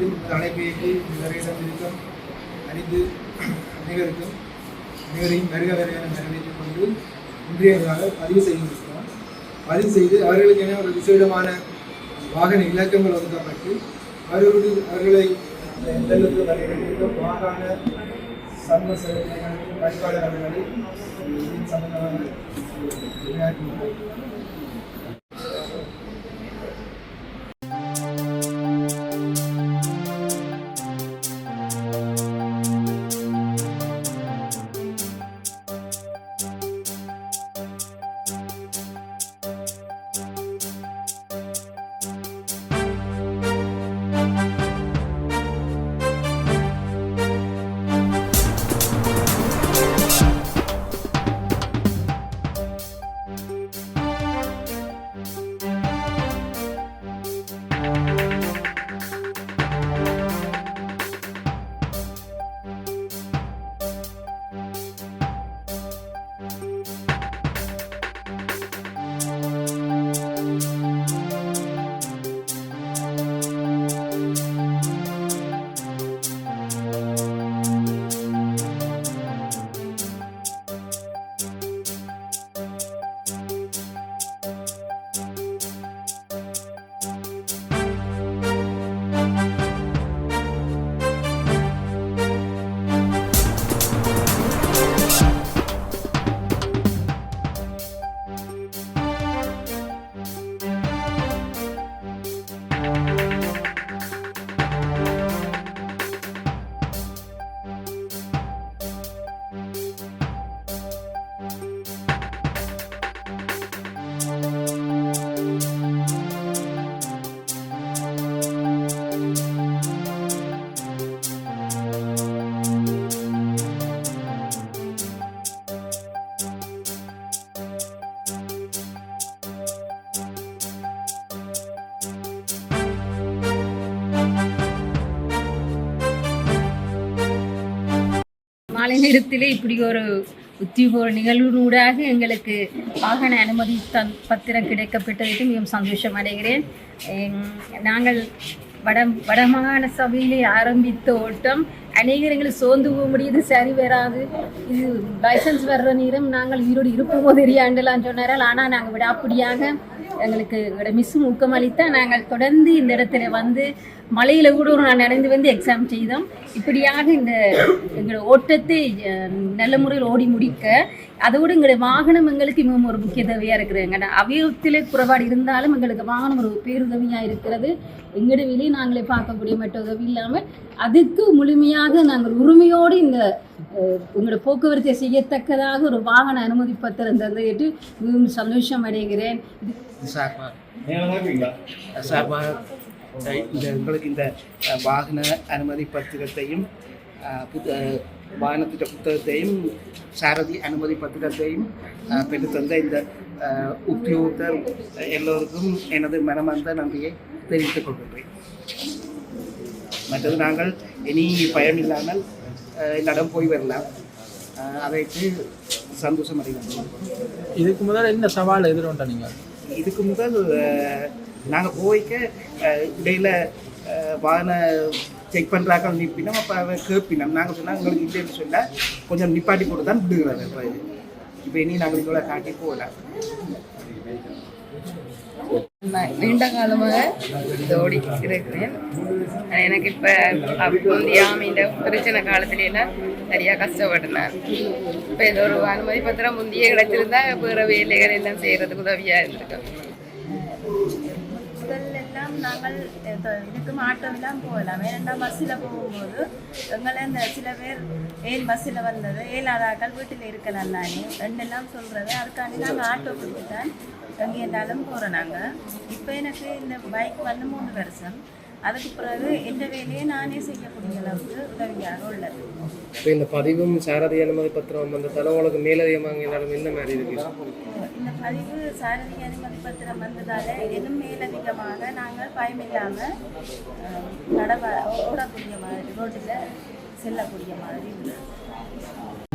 வந்து இந்த அழைப்பேற்றி நிறையிடம் இருக்கும் அறிந்து அனைவருக்கும் அனைவரையும் வருக வருக வரவேற்றுக் கொண்டு இன்றையதாக பதிவு செய்திருக்கிறோம் பதிவு செய்து அவர்களுக்கென ஒரு விசேடமான வாகன இலக்கங்கள் ஒதுக்கப்பட்டு அவர்களுக்கு அவர்களை செல்லுக்கு வருகின்ற மாகாண சர்ம சேவைகள் பணிப்பாளர் அவர்களை இது சம்பந்தமான மாலை நேரத்திலே இப்படி ஒரு உத்தியோக நிகழ்வுனூடாக எங்களுக்கு வாகன அனுமதி தன் பத்திரம் கிடைக்கப்பட்டதற்கு மிகவும் சந்தோஷம் அடைகிறேன். நாங்கள் வட வடமாகாண சபையிலே ஆரம்பித்த ஓட்டம் அநேகர் எங்களுக்கு சோர்ந்து போக முடியுது சரி வராது. இது லைசன்ஸ் வர்ற நேரம் நாங்கள் ஈரோடு இருப்போமோ தெரியாண்டுலாம் சொன்னாரால் ஆனால் நாங்கள் விடாப்படியாக எங்களுக்கு எங்களோட மிஸ் ஊக்கமளித்தா நாங்கள் தொடர்ந்து இந்த இடத்துல வந்து மலையில் கூட ஒரு நான் நடந்து வந்து எக்ஸாம் செய்தோம். இப்படியாக இந்த எங்களோட ஓட்டத்தை நல்ல முறையில் ஓடி முடிக்க அதோடு எங்களுடைய வாகனம் எங்களுக்கு மிகவும் ஒரு முக்கிய தேவையாக இருக்கிறது. எங்களோட அவயத்தில் குறைபாடு இருந்தாலும் எங்களுக்கு வாகனம் ஒரு பேருதவியாக இருக்கிறது. எங்களோட வெளியே நாங்களே பார்க்கக்கூடிய மற்ற உதவி இல்லாமல் அதுக்கு முழுமையாக நாங்கள் உரிமையோடு இந்த உங்களோட போக்குவரத்தை செய்யத்தக்கதாக ஒரு வாகன அனுமதி பத்திரம் தந்தது மிகவும் சந்தோஷம் அடைகிறேன். சார்பாக சார்பாக இந்த உங்களுக்கு இந்த வாகன அனுமதி பத்திரத்தையும் புத்த வாகனத்திட்ட புத்தகத்தையும் சாரதி அனுமதி பத்திரத்தையும் பெற்று தந்த இந்த உத்தியோகத்தர் எல்லோருக்கும் எனது மனமார்ந்த நன்றியை தெரிவித்துக் கொள்கின்றேன். மற்றது நாங்கள் இனி பயம் இல்லாமல் என்னிடம் போய் வரலாம். அஹ், அதற்கு சந்தோஷம் அடைகிறோம் இதுக்கு முதல்ல என்ன சவால் எதிர்கொண்ட நீங்கள் இதுக்கு முதல் நாங்கள் போய்க்க இடையில வாகன செக் பண்ணுறாங்க நிற்பினோம் அப்போ அவன் கேட்பினோம் நாங்கள் சொன்னால் உங்களுக்கு இல்லைன்னு சொல்ல கொஞ்சம் நிப்பாட்டி போட்டு தான் விடுகிறாரு இப்போ இப்போ இனி நாங்கள் இவ்வளோ காட்டி போகல. நான் நீண்ட காலமாக ஜோடி இருக்கிறேன். எனக்கு இப்போ முந்தைய ஆமையின் பிரச்சனை காலத்துல எல்லாம் நிறையா கஷ்டப்பட்டேன். இப்போ ஏதோ ஒரு அனுமதி பத்திரம் முந்திய கிடைச்சிருந்தா வேறு வேலைகள் எல்லாம் செய்கிறதுக்கு உதவியாக இருந்திருக்கேன் நாங்கள் இது- இதுக்கு மாட்டம் எல்லாம் போகலாம் ஏன்னா பஸ்ஸில் போகும்போது எங்களை இந்த சில பேர் ஏன் பஸ்ஸில் வந்தது ஏழாதாக்கள் வீட்டில் இருக்கலாம் தானே ரெண்டெல்லாம் சொல்கிறது அதுக்காண்டி நாங்கள் ஆட்டோ பிடிச்சி தான் எங்கே இருந்தாலும் போகிறோம் நாங்கள் இப்போ எனக்கு இந்த பைக் வந்து மூணு வருஷம் அதுக்கு பிறகு எந்த வேலையை நானே செய்யக்கூடிய அளவுக்கு உதவியாக உள்ளது. இப்போ இந்த பதிவும் சாரதி அனுமதி பத்திரம் வந்ததால உங்களுக்கு மேலதிகமாக எல்லாரும் என்ன மாதிரி இருக்கு? இந்த பதிவு சாரதி அனுமதி பத்திரம் வந்ததால் எதுவும் மேலதிகமாக நாங்கள் பயமில்லாமல் நடவ ஓடக்கூடிய மாதிரி ரோட்டில் செல்லக்கூடிய மாதிரி உள்ளது.